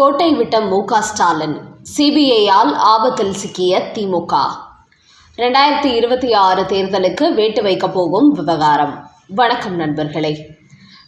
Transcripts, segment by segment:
கோட்டை விட்ட மு க ஸ்டாலின் சிபிஐயால் ஆபத்தில் சிக்கிய திமுக. ரெண்டாயிரத்தி இருபத்தி ஆறு தேர்தலுக்கு வேட்டு வைக்கப் போகும் விவகாரம். வணக்கம் நண்பர்களே.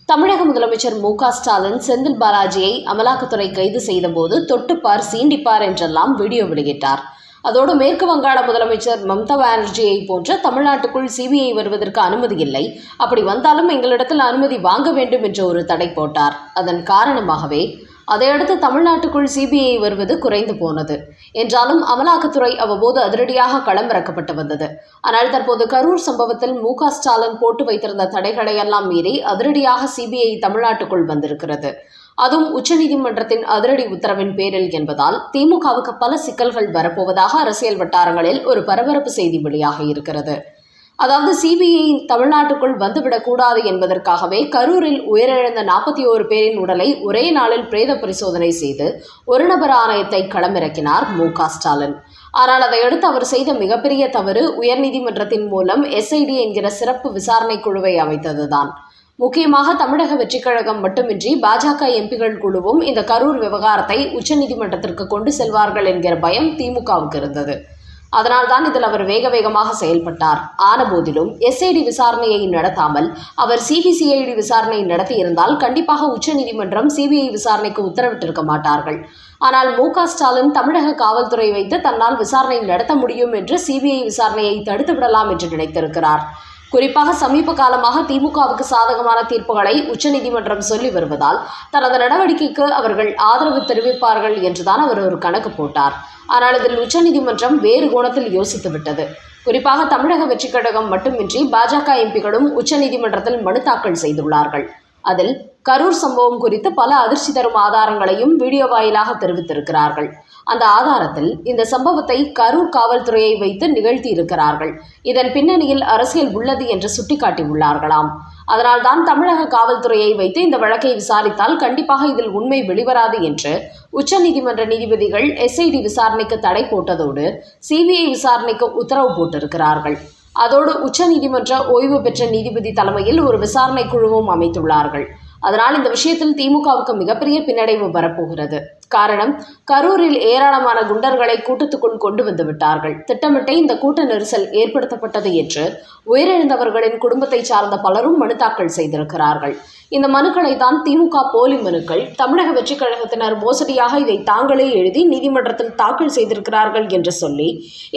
தமிழக முதலமைச்சர் மு க ஸ்டாலின் செந்தில் பாலாஜியை அமலாக்கத்துறை கைது செய்தபோது தொட்டுப்பார் சீண்டிப்பார் என்றெல்லாம் வீடியோ வெளியிட்டார். அதோடு மேற்கு வங்காள முதலமைச்சர் மம்தா பானர்ஜியை போன்ற தமிழ்நாட்டுக்குள் சிபிஐ வருவதற்கு அனுமதி இல்லை. அப்படி வந்தாலும் எங்களிடத்தில் அனுமதி வாங்க வேண்டும் என்று ஒரு தடை போட்டார். அதன் காரணமாகவே அதையடுத்து தமிழ்நாட்டுக்குள் சிபிஐ வருவது குறைந்து போனது. என்றாலும் அமலாக்கத்துறை அவ்வப்போது அதிரடியாக களமிறக்கப்பட்டு வந்தது. ஆனால் தற்போது கரூர் சம்பவத்தில் மு ஸ்டாலின் போட்டு வைத்திருந்த தடைகளை எல்லாம் மீறி அதிரடியாக சிபிஐ தமிழ்நாட்டுக்குள் வந்திருக்கிறது. அதுவும் உச்சநீதிமன்றத்தின் அதிரடி உத்தரவின் பேரில் என்பதால் திமுகவுக்கு பல சிக்கல்கள் வரப்போவதாக அரசியல் வட்டாரங்களில் ஒரு பரபரப்பு செய்தி வெளியாக இருக்கிறது. அதாவது சிபிஐ தமிழ்நாட்டுக்குள் வந்துவிடக்கூடாது என்பதற்காகவே கரூரில் உயிரிழந்த நாற்பத்தி ஓரு பேரின் உடலை ஒரே நாளில் பிரேத பரிசோதனை செய்து ஒரு நபர் ஆணையத்தை களமிறக்கினார் மு க ஸ்டாலின். ஆனால் அதையடுத்து அவர் செய்த மிகப்பெரிய தவறு உயர்நீதிமன்றத்தின் மூலம் எஸ்ஐடி என்கிற சிறப்பு விசாரணை குழுவை அமைத்ததுதான். முக்கியமாக தமிழக வெற்றிக் கழகம் மட்டுமின்றி பாஜக எம்பிகள் குழுவும் இந்த கரூர் விவகாரத்தை உச்சநீதிமன்றத்திற்கு கொண்டு செல்வார்கள் என்கிற பயம் திமுகவுக்கு இருந்தது. அதனால்தான் இதில் அவர் வேக வேகமாக செயல்பட்டார். ஆனபோதிலும் எஸ்ஐடி விசாரணையை நடத்தாமல் அவர் சிபிசிஐடி விசாரணை நடத்தியிருந்தால் கண்டிப்பாக உச்சநீதிமன்றம் சிபிஐ விசாரணைக்கு உத்தரவிட்டிருக்க மாட்டார்கள். ஆனால் மு ஸ்டாலின் தமிழக காவல்துறை வைத்து தன்னால் விசாரணை நடத்த முடியும் என்று சிபிஐ விசாரணையை தடுத்து விடலாம் என்று நினைத்திருக்கிறார். குறிப்பாக சமீப காலமாக திமுகவுக்கு சாதகமான தீர்ப்புகளை உச்சநீதிமன்றம் சொல்லி வருவதால் தனது நடவடிக்கைக்கு அவர்கள் ஆதரவு தெரிவிப்பார்கள் என்றுதான் அவர் ஒரு கணக்கு போட்டார். ஆனால் இதில் உச்சநீதிமன்றம் வேறு கோணத்தில் யோசித்து விட்டது. குறிப்பாக தமிழக வெற்றிக் கழகம் மட்டுமின்றி பாஜக எம்பிகளும் உச்சநீதிமன்றத்தில் மனு தாக்கல் செய்துள்ளார்கள். அதில் கரூர் சம்பவம் குறித்து பல அதிர்ச்சி தரும் ஆதாரங்களையும் வீடியோ வாயிலாக தெரிவித்திருக்கிறார்கள். அந்த ஆதாரத்தில் இந்த சம்பவத்தை கரூர் காவல்துறையை வைத்து நிகழ்த்தி இருக்கிறார்கள் இதன் பின்னணியில் அரசியல் உள்ளது என்று சுட்டிக்காட்டியுள்ளார்களாம். அதனால்தான் தமிழக காவல்துறையை வைத்து இந்த வழக்கை விசாரித்தால் கண்டிப்பாக இதில் உண்மை வெளிவராது என்று உச்சநீதிமன்ற நீதிபதிகள் எஸ்ஐடி விசாரணைக்கு தடை போட்டதோடு சிபிஐ விசாரணைக்கு உத்தரவு போட்டிருக்கிறார்கள். அதோடு உச்சநீதிமன்ற ஓய்வு பெற்ற நீதிபதி தலைமையில் ஒரு விசாரணை குழுவும் அமைத்துள்ளார்கள். அதனால் இந்த விஷயத்தில் திமுகவுக்கு மிகப்பெரிய பின்னடைவு வரப்போகிறது. காரணம் கரூரில் ஏராளமான குண்டர்களை கூட்டத்துக்குள் கொண்டு வந்து விட்டார்கள். திட்டமிட்டே இந்த கூட்ட நெரிசல் ஏற்படுத்தப்பட்டது என்று உயிரிழந்தவர்களின் குடும்பத்தை சார்ந்த பலரும் மனு தாக்கல் செய்திருக்கிறார்கள். இந்த மனுக்களை தான் திமுக போலி மனுக்கள் தமிழக வெற்றிக் கழகத்தினர் மோசடியாக இதை தாங்களே எழுதி நீதிமன்றத்தில் தாக்கல் செய்திருக்கிறார்கள் என்று சொல்லி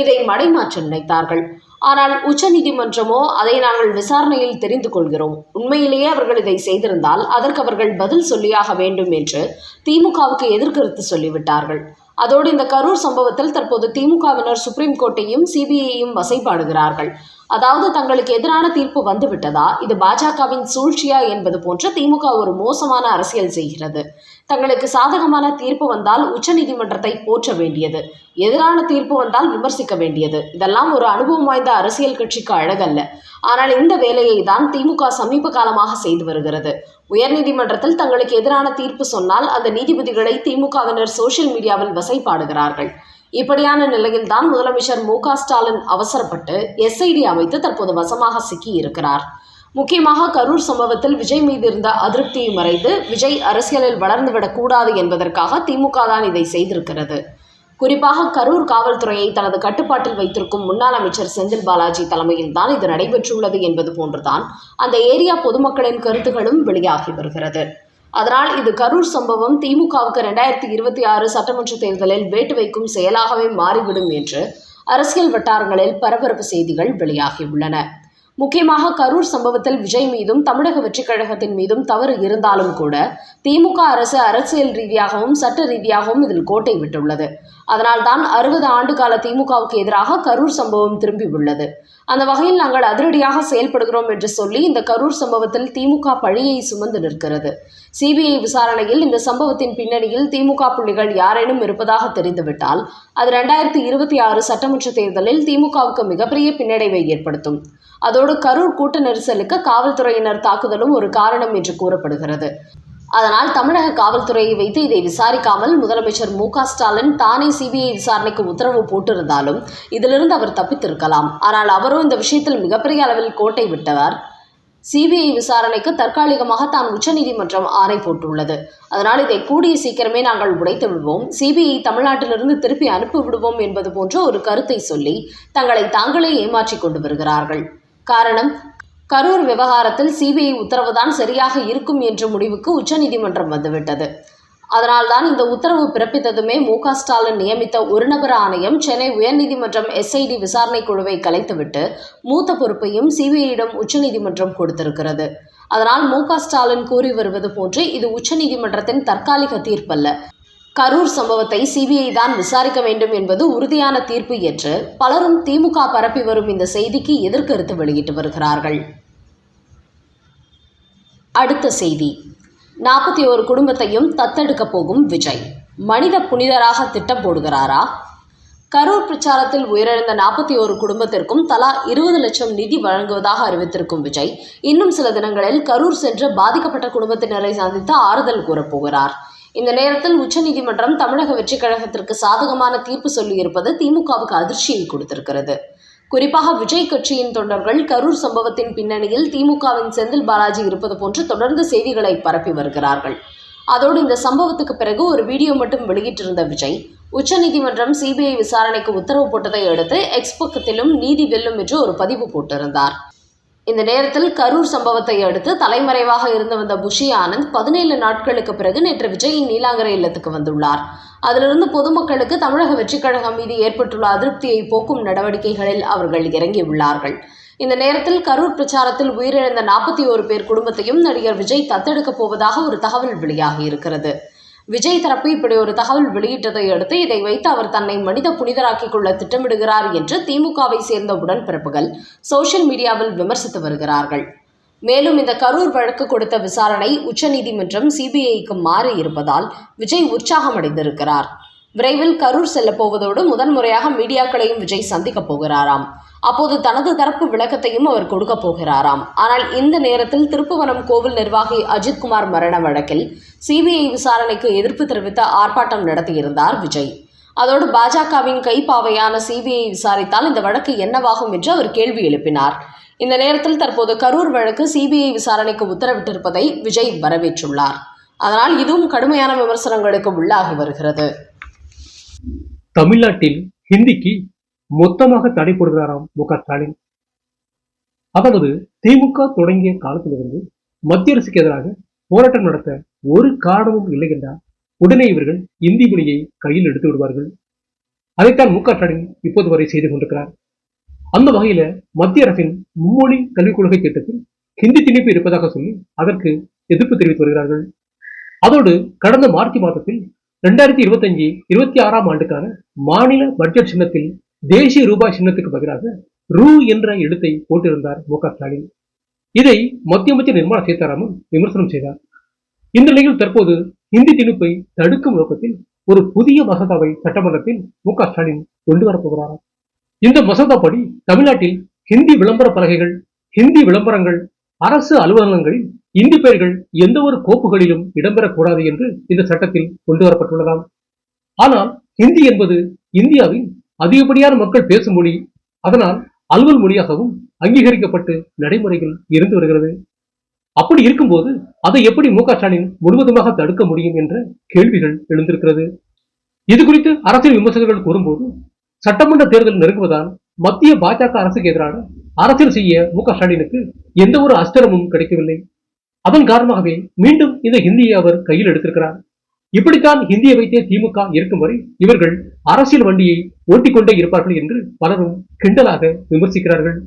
இதை மடைமாற்ற நினைத்தார்கள். ஆனால் உச்சநீதிமன்றமோ அதை நாங்கள் விசாரணையில் தெரிந்து கொள்கிறோம். உண்மையிலேயே அவர்கள் இதை செய்திருந்தால் அதற்கு அவர்கள் பதில் சொல்லியாக வேண்டும் என்று திமுகவுக்கு எதிர்கருத்து சொல்லிவிட்டார்கள். அதோடு இந்த கரூர் சம்பவத்தில் தற்போது திமுகவினர் சுப்ரீம் கோர்ட்டையும் சிபிஐயும் வசைபாடுகிறார்கள். அதாவது தங்களுக்கு எதிரான தீர்ப்பு வந்துவிட்டதா? இது பாஜகவின் சூழ்ச்சியா என்பது போன்ற திமுக ஒரு மோசமான அரசியல் செய்கிறது. தங்களுக்கு சாதகமான தீர்ப்பு வந்தால் உச்சநீதிமன்றத்தை போற்ற வேண்டியது. எதிரான தீர்ப்பு வந்தால் விமர்சிக்க வேண்டியது. இதெல்லாம் ஒரு அனுபவம் வாய்ந்த அரசியல் கட்சிக்கு அழகல்ல. ஆனால் இந்த வேலையை தான் திமுக சமீப காலமாக செய்து வருகிறது. உயர்நீதிமன்றத்தில் தங்களுக்கு எதிரான தீர்ப்பு சொன்னால் அந்த நீதிபதிகளை திமுகவினர் சோசியல் மீடியாவில் வசைப்பாடுகிறார்கள். இப்படியான நிலையில்தான் முதலமைச்சர் மு க ஸ்டாலின் அவசரப்பட்டு எஸ்ஐடி அமைத்து தற்போது வசமாக சிக்கி இருக்கிறார் முக்கியமாக கரூர் சம்பவத்தில் விஜய் மீது இருந்த அதிருப்தியை மறைந்து விஜய் அரசியலில் வளர்ந்துவிடக்கூடாது என்பதற்காக திமுக தான் இதை செய்திருக்கிறது. குறிப்பாக கரூர் காவல்துறையை தனது கட்டுப்பாட்டில் வைத்திருக்கும் முன்னாள் அமைச்சர் செந்தில் பாலாஜி தலைமையில் தான் இது நடைபெற்றுள்ளது என்பது போன்றுதான் அந்த ஏரியா பொதுமக்களின் கருத்துகளும் வெளியாகி வருகிறது. அதனால் இது கரூர் சம்பவம் திமுகவுக்கு ரெண்டாயிரத்தி இருபத்தி ஆறு சட்டமன்ற தேர்தலில் வேட்டு வைக்கும் செயலாகவே மாறிவிடும் என்று அரசியல் வட்டாரங்களில் பரபரப்பு செய்திகள் வெளியாகியுள்ளன முக்கியமாக கரூர் சம்பவத்தில் விஜய் மீதும் தமிழக வெற்றிக் கழகத்தின் மீதும் தவறு இருந்தாலும் கூட திமுக அரசு அரசியல் ரீதியாகவும் சட்ட ரீதியாகவும் இதில் கோட்டை விட்டுள்ளது. அதனால்தான் அறுபது ஆண்டுகால திமுகவுக்கு எதிராக கரூர் சம்பவம் திரும்பியுள்ளது அந்த வகையில் நாங்கள் அதிரடியாக செயல்படுகிறோம் என்று சொல்லி இந்த கரூர் சம்பவத்தில் திமுக பழியை சுமந்து நிற்கிறது. சிபிஐ விசாரணையில் இந்த சம்பவத்தின் பின்னணியில் திமுக புள்ளிகள் யாரேனும் இருப்பதாக தெரிந்துவிட்டால் அது ரெண்டாயிரத்தி இருபத்தி ஆறு சட்டமன்ற தேர்தலில் திமுகவுக்கு மிகப்பெரிய பின்னடைவை ஏற்படுத்தும். அதோடு கரூர் கூட்ட நெரிசலுக்கு காவல்துறையினர் தாக்குதலும் ஒரு காரணம் என்று கூறப்படுகிறது. அதனால் தமிழக காவல்துறையை வைத்து இதை விசாரிக்காமல் முதலமைச்சர் மு க ஸ்டாலின் தானே சிபிஐ விசாரணைக்கு உத்தரவு போட்டிருந்தாலும் இதிலிருந்து அவர் தப்பித்திருக்கலாம். ஆனால் அவரும் இந்த விஷயத்தில் மிகப்பெரிய அளவில் கோட்டை விட்டவர். சிபிஐ விசாரணைக்கு தற்காலிகமாக தான் உச்சநீதிமன்றம் ஆணை போட்டுள்ளது. அதனால் இதை கூடிய சீக்கிரமே நாங்கள் உடைத்து விடுவோம். சிபிஐ தமிழ்நாட்டிலிருந்து திருப்பி அனுப்பி விடுவோம் என்பது போன்ற ஒரு கருத்தை சொல்லி தங்களை தாங்களே ஏமாற்றிக் கொண்டு வருகிறார்கள். காரணம் கரூர் விவகாரத்தில் சிபிஐ உத்தரவுதான் சரியாக இருக்கும் என்ற முடிவுக்கு உச்சநீதிமன்றம் வந்துவிட்டது. அதனால்தான் இந்த உத்தரவு பிறப்பித்ததுமே மு க ஸ்டாலின் நியமித்த ஒரு நபர் ஆணையம் சென்னை உயர்நீதிமன்றம் எஸ்ஐடி விசாரணை குழுவை கலைத்துவிட்டு மூத்த பொறுப்பையும் சிபிஐயிடம் உச்சநீதிமன்றம் கொடுத்திருக்கிறது. அதனால் மு க ஸ்டாலின் கூறி வருவது போன்று இது உச்சநீதிமன்றத்தின் தற்காலிக தீர்ப்பல்ல. கரூர் சம்பவத்தை சிபிஐ தான் விசாரிக்க வேண்டும் என்பது உறுதியான தீர்ப்பு என்று பலரும் திமுக பரப்பி வரும் இந்த செய்திக்கு எதிர்கருத்து வெளியிட்டு வருகிறார்கள். அடுத்த செய்தி. நாற்பத்தி ஒரு குடும்பத்தையும் தத்தெடுக்க போகும் விஜய். மனித புனிதராக திட்டம் போடுகிறாரா கரூர் பிரச்சாரத்தில் உயிரிழந்த நாற்பத்தி ஒரு குடும்பத்திற்கும் தலா இருபது லட்சம் நிதி வழங்குவதாக அறிவித்திருக்கும் விஜய் இன்னும் சில தினங்களில் கரூர் சென்று பாதிக்கப்பட்ட குடும்பத்தினரை சந்தித்து ஆறுதல் கூறப்போகிறார் இந்த நேரத்தில் உச்சநீதிமன்றம் தமிழக வெற்றிக் கழகத்திற்கு சாதகமான தீர்ப்பு சொல்லியிருப்பது திமுகவுக்கு அதிர்ச்சியை கொடுத்திருக்கிறது. குறிப்பாக விஜய் கட்சியின் தொண்டர்கள் கரூர் சம்பவத்தின் பின்னணியில் திமுகவின் செந்தில் பாலாஜி இருப்பது போன்று தொடர்ந்து செய்திகளை பரப்பி வருகிறார்கள். அதோடு இந்த சம்பவத்துக்கு பிறகு ஒரு வீடியோ மட்டும் வெளியிட்டிருந்த விஜய் உச்சநீதிமன்றம் சிபிஐ விசாரணைக்கு உத்தரவு போட்டதை அடுத்து எக்ஸ் பக்கத்திலும் நீதி வெல்லும் என்று ஒரு பதிவு போட்டிருந்தார். இந்த நேரத்தில் கரூர் சம்பவத்தை அடுத்து தலைமறைவாக இருந்து வந்த புஷி ஆனந்த் பதினேழு நாட்களுக்கு பிறகு நேற்று விஜயின் நீலாங்கரை இல்லத்துக்கு வந்துள்ளார். அதிலிருந்து பொதுமக்களுக்கு தமிழக வெற்றிக் கழகம் மீது ஏற்பட்டுள்ள அதிருப்தியை போக்கும் நடவடிக்கைகளில் அவர்கள் இறங்கியுள்ளார்கள். இந்த நேரத்தில் கரூர் பிரச்சாரத்தில் உயிரிழந்த நாற்பத்தி ஓரு பேர் குடும்பத்தையும் நடிகர் விஜய் தத்தெடுக்கப் போவதாக ஒரு தகவல் வெளியாகி இருக்கிறது. விஜய் தரப்பு இப்படி ஒரு தகவல் வெளியிட்டதை அடுத்து இதை வைத்து அவர் தன்னை மனித புனிதராக்கிக் கொள்ள திட்டமிடுகிறார் என்று திமுகவை சேர்ந்த உடன்பிறப்புகள் சோஷியல் மீடியாவில் விமர்சித்து வருகிறார்கள். மேலும் இந்த கரூர் வழக்கு கொடுத்த விசாரணை உச்சநீதிமன்றம் சிபிஐக்கு மாறி இருப்பதால் விஜய் உற்சாகமடைந்திருக்கிறார். விரைவில் கரூர் செல்லப் போவதோடு முதன்முறையாக மீடியாக்களையும் விஜய் சந்திக்கப் போகிறாராம். அப்போது தனது தரப்பு விளக்கத்தையும் அவர் கொடுக்க போகிறாராம். ஆனால் இந்த நேரத்தில் திருப்புவனம் கோவில் நிர்வாகி அஜித்குமார் மரண வழக்கில் சிபிஐ விசாரணைக்கு எதிர்ப்பு தெரிவித்த ஆர்ப்பாட்டம் நடத்தியிருந்தார் விஜய். அதோடு பாஜகவின் கைப்பாவையான சிபிஐ விசாரித்தால் இந்த வழக்கு என்னவாகும் என்று அவர் கேள்வி எழுப்பினார். இந்த நேரத்தில் தற்போது கரூர் வழக்கு சிபிஐ விசாரணைக்கு உத்தரவிட்டிருப்பதை விஜய் வரவேற்றுள்ளார். அதனால் இதுவும் கடுமையான விமர்சனங்களுக்கு உள்ளாகி வருகிறது. தமிழ்நாட்டில் ஹிந்திக்கு மொத்தமாக தடை போடுகிறாராம் மு க ஸ்டாலின். அதாவது திமுக தொடங்கிய காலத்திலிருந்து மத்திய அரசுக்கு எதிராக போராட்டம் நடத்த ஒரு காரணமும் இல்லை என்றால் உடனே இவர்கள் இந்தி மொழியை கையில் எடுத்து விடுவார்கள். அதைத்தான் மு க ஸ்டாலின் இப்போது வரை செய்து கொண்டிருக்கிறார். அந்த வகையில மத்திய அரசின் மும்மொழி கல்விக் கொள்கை திட்டத்தில் ஹிந்தி திணிப்பு இருப்பதாக சொல்லி அதற்கு எதிர்ப்பு தெரிவித்து வருகிறார்கள். அதோடு கடந்த மார்ச் மாதத்தில் ரெண்டாயிரத்தி இருபத்தஞ்சு இருபத்தி ஆறாம் ஆண்டுக்கான மாநில பட்ஜெட் சின்னத்தில் தேசிய ரூபாய் சின்னத்துக்கு பதிலாக ரூ என்ற எழுத்தை போட்டிருந்தார் மு க ஸ்டாலின். இதை மத்திய அமைச்சர் நிர்மலா சீதாராமன் விமர்சனம் செய்தார். இந்த நிலையில் தற்போது இந்தி திணிப்பை தடுக்கும் நோக்கத்தில் ஒரு புதிய மசோதாவை சட்டமன்றத்தில் மு க ஸ்டாலின் கொண்டு வரப்போகிறாராம் இந்த மசோதா படி தமிழ்நாட்டில் ஹிந்தி விளம்பர பலகைகள் ஹிந்தி விளம்பரங்கள் அரசு அலுவலகங்களில் இந்தி பெயர்கள் எந்த ஒரு கோப்புகளிலும் இடம்பெறக்கூடாது என்று இந்த சட்டத்தில் கொண்டு வரப்பட்டுள்ளதாம். ஆனால் ஹிந்தி என்பது இந்தியாவின் அதிகப்படியான மக்கள் பேசும் மொழி. அதனால் அலுவல் மொழியாகவும் அங்கீகரிக்கப்பட்டு நடைமுறையில் இருந்து வருகிறது. அப்படி இருக்கும்போது அதை எப்படி மு க ஸ்டாலின் முழுவதுமாக தடுக்க முடியும் என்ற கேள்விகள் எழுந்திருக்கிறது. இது குறித்து அரசியல் விமர்சகர்கள் கூறும்போது சட்டமன்ற தேர்தல் நெருங்குவதால் மத்திய பாஜக அரசுக்கு எதிரான அரசியல் செய்ய மு க ஸ்டாலினுக்கு எந்த ஒரு அஸ்திரமும் கிடைக்கவில்லை. அதன் காரணமாகவே மீண்டும் இந்த ஹிந்தியை அவர் கையில் எடுத்திருக்கிறார். இப்படித்தான் ஹிந்தியை வைத்தே திமுக இருக்கும் வரை இவர்கள் அரசியல் வண்டியை ஓட்டிக்கொண்டே இருப்பார்கள் என்று பலரும் கிண்டலாக விமர்சிக்கிறார்கள்.